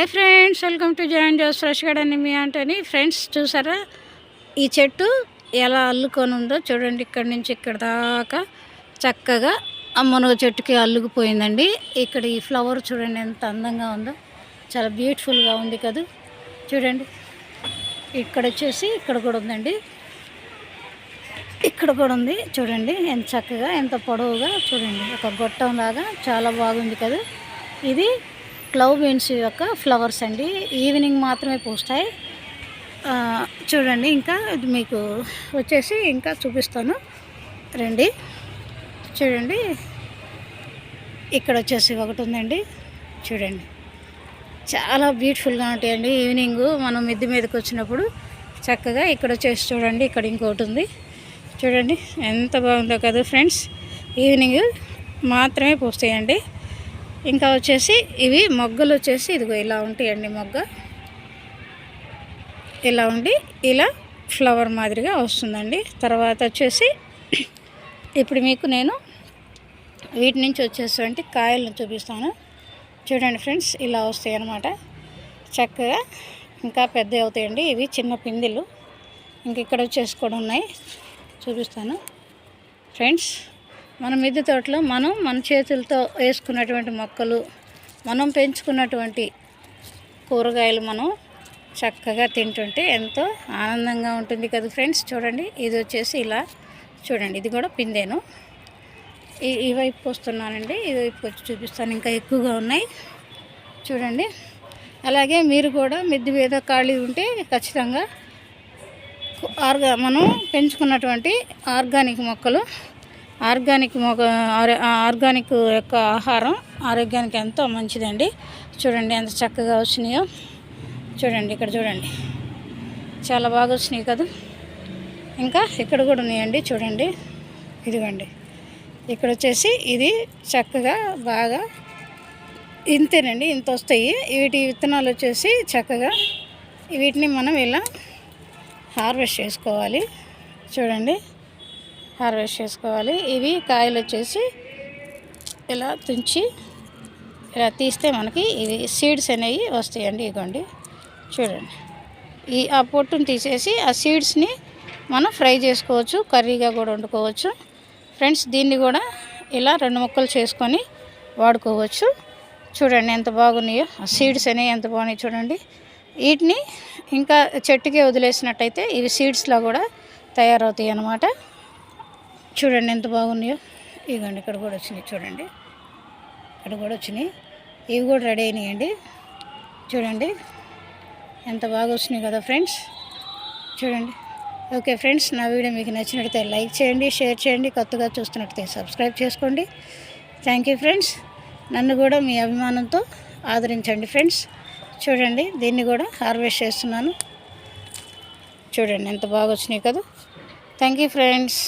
Hi friends welcome to జాయిన్ జోస్. Fresh garden మీ అంటని. ఫ్రెండ్స్ చూసారా? ఈ చెట్టు ఎలా అల్లుకొని ఉందో చూడండి. ఇక్కడ నుంచి ఇక్కడ దాకా చక్కగా ఆ మునగ చెట్టుకి అల్లుకుపోయిందండి. ఇక్కడ ఈ ఫ్లవర్ చూడండి ఎంత అందంగా ఉందో. చాలా బ్యూటిఫుల్గా ఉంది కదా. చూడండి. ఇక్కడ వచ్చేసి ఇక్కడ కూడా ఉందండి. ఇక్కడ కూడా ఉంది. చూడండి. ఎంత చక్కగా ఎంత పొడవుగా. చూడండి. ఒక గొట్టం లాగా చాలా బాగుంది కదా. ఇది క్లవ్ బీన్స్ యొక్క ఫ్లవర్స్ అండి. ఈవినింగ్ మాత్రమే పూస్తాయి. చూడండి ఇంకా మీకు వచ్చేసి ఇంకా చూపిస్తాను. రండి. చూడండి. ఇక్కడ వచ్చేసి ఒకటి ఉందండి. చూడండి. చాలా బ్యూటిఫుల్గా ఉంటాయండి ఈవినింగ్ మనం మిద్ది మీదకి వచ్చినప్పుడు. చక్కగా ఇక్కడ వచ్చేసి చూడండి ఇక్కడ ఇంకోటి ఉంది. చూడండి ఎంత బాగుందో కదా ఫ్రెండ్స్. ఈవినింగ్ మాత్రమే పూస్తాయండి. ఇంకా వచ్చేసి ఇవి మొగ్గలు వచ్చేసి ఇదిగో ఇలా ఉంటాయండి మొగ్గ. ఇలా ఉండి ఇలా ఫ్లవర్ మాదిరిగా వస్తుందండి. తర్వాత వచ్చేసి ఇప్పుడు మీకు నేను వీటి నుంచి వచ్చేటువంటి కాయలను చూపిస్తాను. చూడండి ఫ్రెండ్స్ ఇలా వస్తాయి అన్నమాట చక్కగా ఇంకా పెద్ద అవుతాయండి. ఇవి చిన్న పిందెలు. ఇంక ఇక్కడ వచ్చేసి కూడా ఉన్నాయి. చూపిస్తాను. ఫ్రెండ్స్ మన మిద్దె తోటలో మనం మన చేతులతో వేసుకున్నటువంటి మొక్కలు మనం పెంచుకున్నటువంటి కూరగాయలు మనం చక్కగా తింటుంటే ఎంతో ఆనందంగా ఉంటుంది కదా ఫ్రెండ్స్. చూడండి ఇది వచ్చేసి ఇలా చూడండి ఇది కూడా పిందేను. ఈ ఈ వైపు వస్తున్నానండి ఈ వైపు వచ్చి చూపిస్తాను ఇంకా ఎక్కువగా ఉన్నాయి. చూడండి అలాగే మీరు కూడా మిద్ది మీద ఖాళీ ఉంటే ఖచ్చితంగా ఆర్గా మనం పెంచుకున్నటువంటి ఆర్గానిక్ మొక్కలు ఆర్గానిక్ మొగ ఆర్గానిక్ యొక్క ఆహారం ఆరోగ్యానికి ఎంతో మంచిదండి. చూడండి ఎంత చక్కగా వచ్చినాయో. చూడండి ఇక్కడ చూడండి. చాలా బాగా వచ్చినాయి కదా. ఇంకా ఇక్కడ కూడా ఉన్నాయండి చూడండి. ఇదిగోండి. ఇక్కడ వచ్చేసి ఇది చక్కగా బాగా ఇంతేనండి ఇంత వస్తాయి. వీటి విత్తనాలు వచ్చేసి చక్కగా వీటిని మనం ఇలా హార్వెస్ట్ చేసుకోవాలి. చూడండి. హార్వెస్ట్ చేసుకోవాలి. ఇవి కాయలు వచ్చేసి ఇలా తుంచి ఇలా తీస్తే మనకి ఇవి సీడ్స్ అనేవి వస్తాయండి ఇగోండి. చూడండి. ఈ ఆ పొట్టును తీసేసి ఆ సీడ్స్ని మనం ఫ్రై చేసుకోవచ్చు కర్రీగా కూడా వండుకోవచ్చు. ఫ్రెండ్స్ దీన్ని కూడా ఇలా రెండు ముక్కలు చేసుకొని వాడుకోవచ్చు. చూడండి ఎంత బాగున్నాయో. ఆ సీడ్స్ అనేవి ఎంత బాగున్నాయి చూడండి. వీటిని ఇంకా చెట్టుకే వదిలేసినట్టయితే ఇవి సీడ్స్లా కూడా తయారవుతాయి అన్నమాట చూడండి ఎంత బాగున్నాయో. ఇదిగోండి ఇక్కడ కూడా వచ్చినాయి చూడండి. ఇక్కడ కూడా వచ్చినాయి. ఇవి కూడా రెడీ అయినాయండి. చూడండి ఎంత బాగా వచ్చినాయి కదా ఫ్రెండ్స్. చూడండి. ఓకే ఫ్రెండ్స్ నా వీడియో మీకు నచ్చినట్లయితే లైక్ చేయండి షేర్ చేయండి కొత్తగా చూస్తున్నట్లయితే సబ్స్క్రైబ్ చేసుకోండి. Thank you friends. నన్ను కూడా మీ అభిమానంతో ఆదరించండి ఫ్రెండ్స్. చూడండి దీన్ని కూడా హార్వెస్ట్ చేస్తున్నాను. చూడండి ఎంత బాగా వచ్చినాయి కదా. Thank you friends.